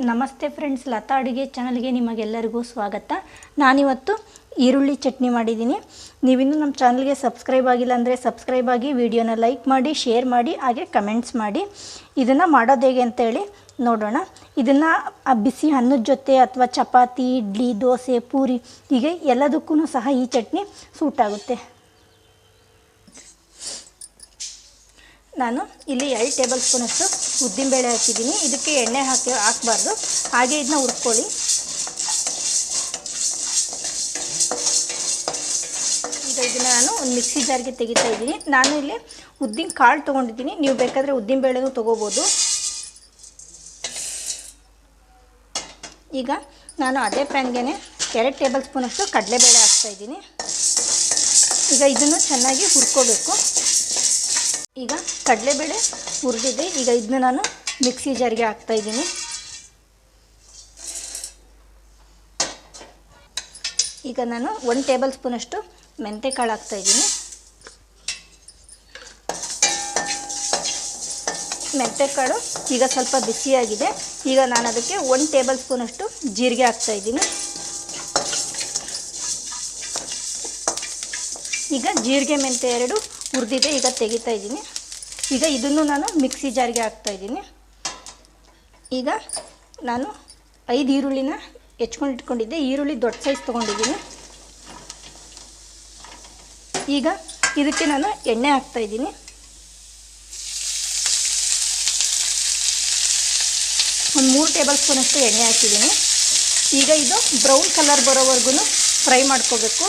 ನಮಸ್ತೆ ಫ್ರೆಂಡ್ಸ್, ಲತಾ ಅಡುಗೆ ಚಾನಲ್ಗೆ ನಿಮಗೆಲ್ಲರಿಗೂ ಸ್ವಾಗತ. ನಾನಿವತ್ತು ಈರುಳ್ಳಿ ಚಟ್ನಿ ಮಾಡಿದ್ದೀನಿ. ನೀವಿನ್ನೂ ನಮ್ಮ ಚಾನಲ್ಗೆ ಸಬ್ಸ್ಕ್ರೈಬ್ ಆಗಿಲ್ಲ ಅಂದರೆ ಸಬ್ಸ್ಕ್ರೈಬ್ ಆಗಿ ವಿಡಿಯೋನ ಲೈಕ್ ಮಾಡಿ, ಶೇರ್ ಮಾಡಿ, ಹಾಗೆ ಕಮೆಂಟ್ಸ್ ಮಾಡಿ. ಇದನ್ನು ಮಾಡೋದು ಹೇಗೆ ಅಂತೇಳಿ ನೋಡೋಣ. ಇದನ್ನು ಬಿಸಿ ಅನ್ನದ ಜೊತೆ ಅಥವಾ ಚಪಾತಿ, ಇಡ್ಲಿ, ದೋಸೆ, ಪೂರಿ ಹೀಗೆ ಎಲ್ಲದಕ್ಕೂ ಸಹ ಈ ಚಟ್ನಿ ಸೂಟ್ ಆಗುತ್ತೆ. ನಾನು ಇಲ್ಲಿ ಎರಡು ಟೇಬಲ್ ಸ್ಪೂನಷ್ಟು ಉದ್ದಿನಬೇಳೆ ಹಾಕಿದ್ದೀನಿ. ಇದಕ್ಕೆ ಎಣ್ಣೆ ಹಾಕಿ ಹಾಕಬಾರ್ದು. ಹಾಗೆ ಇದನ್ನ ಹುರ್ಕೊಳ್ಳಿ. ಈಗ ಇದನ್ನು ನಾನು ಒಂದು ಮಿಕ್ಸಿ ಜಾರ್ಗೆ ತೆಗಿತಾ ಇದ್ದೀನಿ. ನಾನು ಇಲ್ಲಿ ಉದ್ದಿನ ಕಾಳು ತೊಗೊಂಡಿದ್ದೀನಿ. ನೀವು ಬೇಕಾದರೆ ಉದ್ದಿನಬೇಳೆನೂ ತೊಗೋಬೋದು. ಈಗ ನಾನು ಅದೇ ಪ್ಯಾನ್ಗೆ ಎರಡು ಟೇಬಲ್ ಸ್ಪೂನಷ್ಟು ಕಡಲೆಬೇಳೆ ಹಾಕ್ತಾಯಿದ್ದೀನಿ ಈಗ ಇದನ್ನು ಚೆನ್ನಾಗಿ ಹುರ್ಕೋಬೇಕು. ಈಗ ಕಡಲೆಬೇಳೆ ಹುರಿದಿದೆ. ಈಗ ಇದನ್ನ ನಾನು ಮಿಕ್ಸಿ ಜಾರಿಗೆ ಹಾಕ್ತಾ ಇದ್ದೀನಿ. ಈಗ ನಾನು ಒನ್ ಟೇಬಲ್ ಸ್ಪೂನಷ್ಟು ಇದ್ದೀನಿ. ಮೆಂತೆಕಾಳು ಈಗ ಸ್ವಲ್ಪ ಬಿಸಿಯಾಗಿದೆ. ಈಗ ನಾನು ಅದಕ್ಕೆ ಒನ್ ಟೇಬಲ್ ಸ್ಪೂನಷ್ಟು ಜೀರಿಗೆ ಹಾಕ್ತಾ ಇದ್ದೀನಿ. ಈಗ ಜೀರಿಗೆ ಮೆಂತೆ ಎರಡು ಹುರಿದಿದೆ, ಈಗ ತೆಗಿತಾ ಇದ್ದೀನಿ. ಈಗ ಇದನ್ನು ನಾನು ಮಿಕ್ಸಿ ಜಾರಿಗೆ ಹಾಕ್ತಾ ಇದ್ದೀನಿ. ಈಗ ನಾನು ಐದು ಈರುಳ್ಳಿನ ಹೆಚ್ಕೊಂಡು ಇಟ್ಕೊಂಡಿದ್ದೆ. ಈರುಳ್ಳಿ ದೊಡ್ಡ ಸೈಜ್ ತೊಗೊಂಡಿದ್ದೀನಿ. ಈಗ ಇದಕ್ಕೆ ನಾನು ಎಣ್ಣೆ ಹಾಕ್ತಾ ಇದ್ದೀನಿ. ಒಂದು ಮೂರು ಟೇಬಲ್ ಸ್ಪೂನಷ್ಟು ಎಣ್ಣೆ ಹಾಕಿದ್ದೀನಿ. ಈಗ ಇದು ಬ್ರೌನ್ ಕಲರ್ ಬರೋವರೆಗೂ ಫ್ರೈ ಮಾಡ್ಕೋಬೇಕು.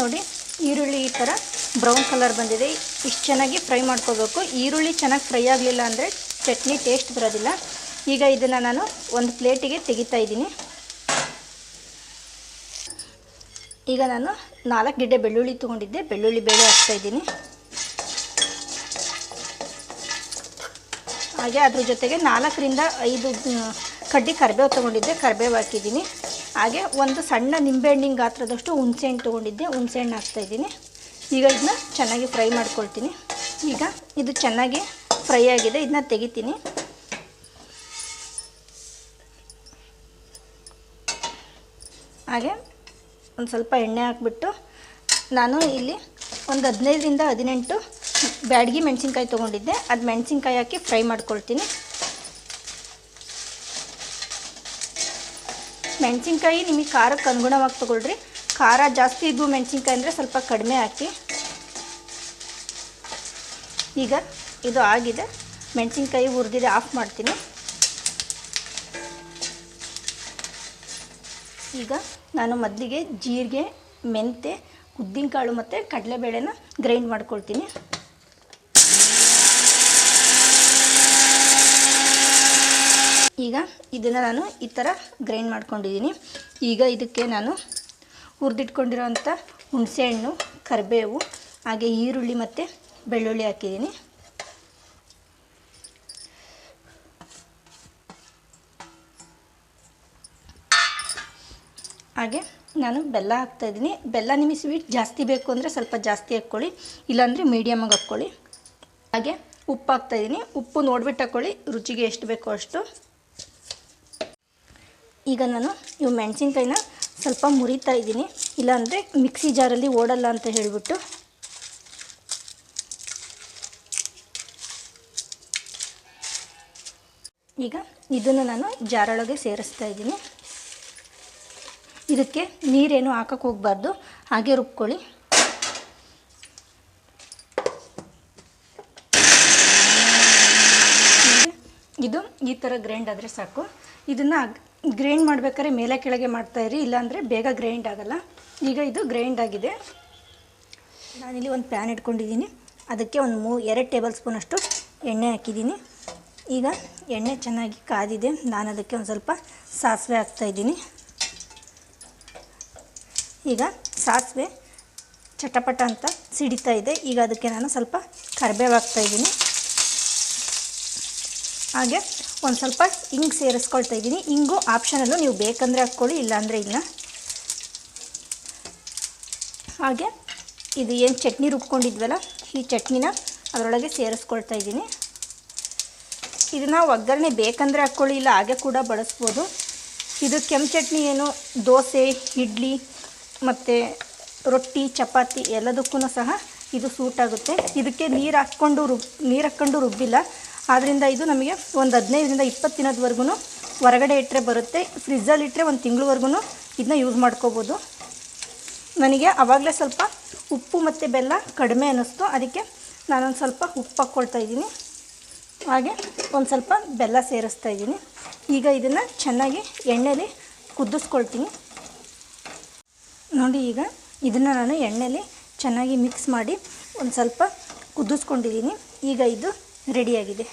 ನೋಡಿ, ಈರುಳ್ಳಿ ಈ ಥರ ಬ್ರೌನ್ ಕಲರ್ ಬಂದಿದೆ. ಇಷ್ಟು ಚೆನ್ನಾಗಿ ಫ್ರೈ ಮಾಡ್ಕೋಬೇಕು. ಈರುಳ್ಳಿ ಚೆನ್ನಾಗಿ ಫ್ರೈ ಆಗಲಿಲ್ಲ ಅಂದರೆ ಚಟ್ನಿ ಟೇಸ್ಟ್ ಬರೋದಿಲ್ಲ. ಈಗ ಇದನ್ನು ನಾನು ಒಂದು ಪ್ಲೇಟಿಗೆ ತೆಗಿತಾ ಇದ್ದೀನಿ. ಈಗ ನಾನು ನಾಲ್ಕು ಗಿಡ್ಡೆ ಬೆಳ್ಳುಳ್ಳಿ ತೊಗೊಂಡಿದ್ದೆ. ಬೆಳ್ಳುಳ್ಳಿ ಬೇಳೆ ಹಾಕ್ತಾ ಇದ್ದೀನಿ. ಹಾಗೆ ಅದ್ರ ಜೊತೆಗೆ ನಾಲ್ಕರಿಂದ ಐದು ಕಡ್ಡಿ ಕರಿಬೇವು ತೊಗೊಂಡಿದ್ದೆ, ಕರಿಬೇವು ಹಾಕಿದ್ದೀನಿ. ಹಾಗೆ ಒಂದು ಸಣ್ಣ ನಿಂಬೆಹಣ್ಣಿನ ಗಾತ್ರದಷ್ಟು ಹುಣಸೆಹಣ್ಣು ತೊಗೊಂಡಿದ್ದೆ, ಹುಣಸೆಹಣ್ಣು ಹಾಕ್ತಾಯಿದ್ದೀನಿ ಈಗ ಇದನ್ನ ಚೆನ್ನಾಗಿ ಫ್ರೈ ಮಾಡ್ಕೊಳ್ತೀನಿ. ಈಗ ಇದು ಚೆನ್ನಾಗಿ ಫ್ರೈ ಆಗಿದೆ, ಇದನ್ನ ತೆಗಿತೀನಿ. ಹಾಗೆ ಒಂದು ಸ್ವಲ್ಪ ಎಣ್ಣೆ ಹಾಕ್ಬಿಟ್ಟು ನಾನು ಇಲ್ಲಿ ಒಂದು ಹದಿನೈದರಿಂದ ಹದಿನೆಂಟು ಬ್ಯಾಡಗಿ ಮೆಣಸಿನ್ಕಾಯಿ ತೊಗೊಂಡಿದ್ದೆ. ಅದು ಮೆಣಸಿನ್ಕಾಯಿ ಹಾಕಿ ಫ್ರೈ ಮಾಡ್ಕೊಳ್ತೀನಿ. ಮೆಣಸಿನ್ಕಾಯಿ ನಿಮಗೆ ಖಾರಕ್ಕೆ ಅನುಗುಣವಾಗಿ ತೊಗೊಳ್ರಿ. ಖಾರ ಜಾಸ್ತಿ ಇದ್ದು ಮೆಣಸಿನ್ಕಾಯಿ ಅಂದರೆ ಸ್ವಲ್ಪ ಕಡಿಮೆ ಹಾಕಿ. ಈಗ ಇದು ಆಗಿದೆ. ಮೆಣಸಿನ್ಕಾಯಿ ಹುರಿದಿದೆ, ಆಫ್ ಮಾಡ್ತೀನಿ. ಈಗ ನಾನು ಮೊದಲಿಗೆ ಜೀರಿಗೆ ಮೆಂತೆ ಉದ್ದಿನಕಾಳು ಮತ್ತು ಕಡಲೆಬೇಳೆನ ಗ್ರೈಂಡ್ ಮಾಡ್ಕೊಳ್ತೀನಿ. ಈಗ ಇದನ್ನು ನಾನು ಈ ಥರ ಗ್ರೈಂಡ್ ಮಾಡ್ಕೊಂಡಿದ್ದೀನಿ ಈಗ ಇದಕ್ಕೆ ನಾನು ಹುರಿದಿಟ್ಕೊಂಡಿರೋಂಥ ಹುಣಸೆಹಣ್ಣು ಕರಿಬೇವು, ಹಾಗೆ ಈರುಳ್ಳಿ ಮತ್ತು ಬೆಳ್ಳುಳ್ಳಿ ಹಾಕಿದ್ದೀನಿ ಹಾಗೆ ನಾನು ಬೆಲ್ಲ ಹಾಕ್ತಾಯಿದ್ದೀನಿ ಬೆಲ್ಲ ನಿಮಗೆ ಸ್ವೀಟ್ ಜಾಸ್ತಿ ಬೇಕು ಅಂದರೆ ಸ್ವಲ್ಪ ಜಾಸ್ತಿ ಹಾಕ್ಕೊಳ್ಳಿ, ಇಲ್ಲಾಂದರೆ ಮೀಡಿಯಮಾಗಿ ಹಾಕ್ಕೊಳ್ಳಿ. ಹಾಗೆ ಉಪ್ಪು ಹಾಕ್ತಾಯಿದ್ದೀನಿ ಉಪ್ಪು ನೋಡ್ಬಿಟ್ಟು ಹಾಕ್ಕೊಳ್ಳಿ, ರುಚಿಗೆ ಎಷ್ಟು ಬೇಕೋ ಅಷ್ಟು. ಈಗ ನಾನು ಇವು ಮೆಣಸಿನ್ಕಾಯಿನ ಸ್ವಲ್ಪ ಮುರಿತಾ ಇದ್ದೀನಿ. ಇಲ್ಲಾಂದರೆ ಮಿಕ್ಸಿ ಜಾರಲ್ಲಿ ಓಡಲ್ಲ ಅಂತ ಹೇಳಿಬಿಟ್ಟು. ಈಗ ಇದನ್ನು ನಾನು ಜಾರೊಳಗೆ ಸೇರಿಸ್ತಾ ಇದ್ದೀನಿ. ಇದಕ್ಕೆ ನೀರೇನು ಹಾಕಕ್ಕೆ ಹೋಗಬಾರ್ದು. ಹಾಗೆ ರುಬ್ಕೊಳ್ಳಿ. ಇದು ಈ ಥರ ಗ್ರೈಂಡ್ ಆದರೆ ಸಾಕು. ಇದನ್ನು ಗ್ರೈಂಡ್ ಮಾಡ್ಬೇಕಾದ್ರೆ ಮೇಲೆ ಕೆಳಗೆ ಮಾಡ್ತಾಯಿರಿ ಇಲ್ಲಾಂದರೆ ಬೇಗ ಗ್ರೈಂಡ್ ಆಗೋಲ್ಲ. ಈಗ ಇದು ಗ್ರೈಂಡ್ ಆಗಿದೆ. ನಾನಿಲ್ಲಿ ಒಂದು ಪ್ಯಾನ್ ಇಟ್ಕೊಂಡಿದ್ದೀನಿ. ಅದಕ್ಕೆ ಒಂದು ಮೂ, ಎರಡು ಟೇಬಲ್ ಸ್ಪೂನಷ್ಟು ಎಣ್ಣೆ ಹಾಕಿದ್ದೀನಿ. ಈಗ ಎಣ್ಣೆ ಚೆನ್ನಾಗಿ ಕಾದಿದೆ. ನಾನು ಅದಕ್ಕೆ ಒಂದು ಸ್ವಲ್ಪ ಸಾಸಿವೆ ಹಾಕ್ತಾಯಿದ್ದೀನಿ ಈಗ ಸಾಸಿವೆ ಚಟಪಟ ಅಂತ ಸಿಡಿತಾ ಇದೆ. ಈಗ ಅದಕ್ಕೆ ನಾನು ಸ್ವಲ್ಪ ಕರಿಬೇವು ಹಾಕ್ತಾಯಿದ್ದೀನಿ ಹಾಗೆ ಒಂದು ಸ್ವಲ್ಪ ಹಿಂಗೆ ಸೇರಿಸ್ಕೊಳ್ತಾ ಇದ್ದೀನಿ. ಹಿಂಗು ಆಪ್ಷನಲ್ಲು ನೀವು ಬೇಕಂದರೆ ಹಾಕ್ಕೊಳ್ಳಿ, ಇಲ್ಲಾಂದರೆ ಇಲ್ಲ. ಹಾಗೆ ಇದು ಏನು ಚಟ್ನಿ ರುಬ್ಕೊಂಡಿದ್ವಲ್ಲ, ಈ ಚಟ್ನಿನ ಅದರೊಳಗೆ ಸೇರಿಸ್ಕೊಳ್ತಾ ಇದ್ದೀನಿ. ಇದನ್ನು ಒಗ್ಗರಣೆ ಬೇಕಂದರೆ ಹಾಕ್ಕೊಳ್ಳಿ, ಇಲ್ಲ ಹಾಗೆ ಕೂಡ ಬಳಸ್ಬೋದು. ಇದು ಕೆಂಪು ಚಟ್ನಿ ಏನು, ದೋಸೆ, ಇಡ್ಲಿ, ಮತ್ತು ರೊಟ್ಟಿ, ಚಪಾತಿ ಎಲ್ಲದಕ್ಕೂ ಸಹ ಇದು ಸೂಟ್ ಆಗುತ್ತೆ. ಇದಕ್ಕೆ ನೀರು ಹಾಕ್ಕೊಂಡು ರುಬ್, ನೀರು ಹಾಕ್ಕೊಂಡು ರುಬ್ಬಿಲ್ಲ ಆದ್ದರಿಂದ ಇದು ನಮಗೆ ಒಂದು ಹದಿನೈದರಿಂದ ಇಪ್ಪತ್ತು ದಿನದವರೆಗೂ ಹೊರಗಡೆ ಇಟ್ಟರೆ ಬರುತ್ತೆ. ಫ್ರಿಜ್ಜಲ್ಲಿ ಇಟ್ಟರೆ ಒಂದು ತಿಂಗಳವರೆಗೂ ಇದನ್ನ ಯೂಸ್ ಮಾಡ್ಕೋಬೋದು. ನನಗೆ ಆವಾಗಲೇ ಸ್ವಲ್ಪ ಉಪ್ಪು ಮತ್ತು ಬೆಲ್ಲ ಕಡಿಮೆ ಅನ್ನಿಸ್ತು. ಅದಕ್ಕೆ ನಾನೊಂದು ಸ್ವಲ್ಪ ಉಪ್ಪು ಹಾಕ್ಕೊಳ್ತಾ ಇದ್ದೀನಿ. ಹಾಗೆ ಒಂದು ಸ್ವಲ್ಪ ಬೆಲ್ಲ ಸೇರಿಸ್ತಾ ಇದ್ದೀನಿ. ಈಗ ಇದನ್ನು ಚೆನ್ನಾಗಿ ಎಣ್ಣೆಲಿ ಕುದಿಸ್ಕೊಳ್ತೀನಿ. ನೋಡಿ ಈಗ ಇದನ್ನು ನಾನು ಎಣ್ಣೆಲಿ ಚೆನ್ನಾಗಿ ಮಿಕ್ಸ್ ಮಾಡಿ ಒಂದು ಸ್ವಲ್ಪ ಕುದಿಸ್ಕೊಂಡಿದ್ದೀನಿ. ಈಗ ಇದು ರೆಡಿಯಾಗಿದೆ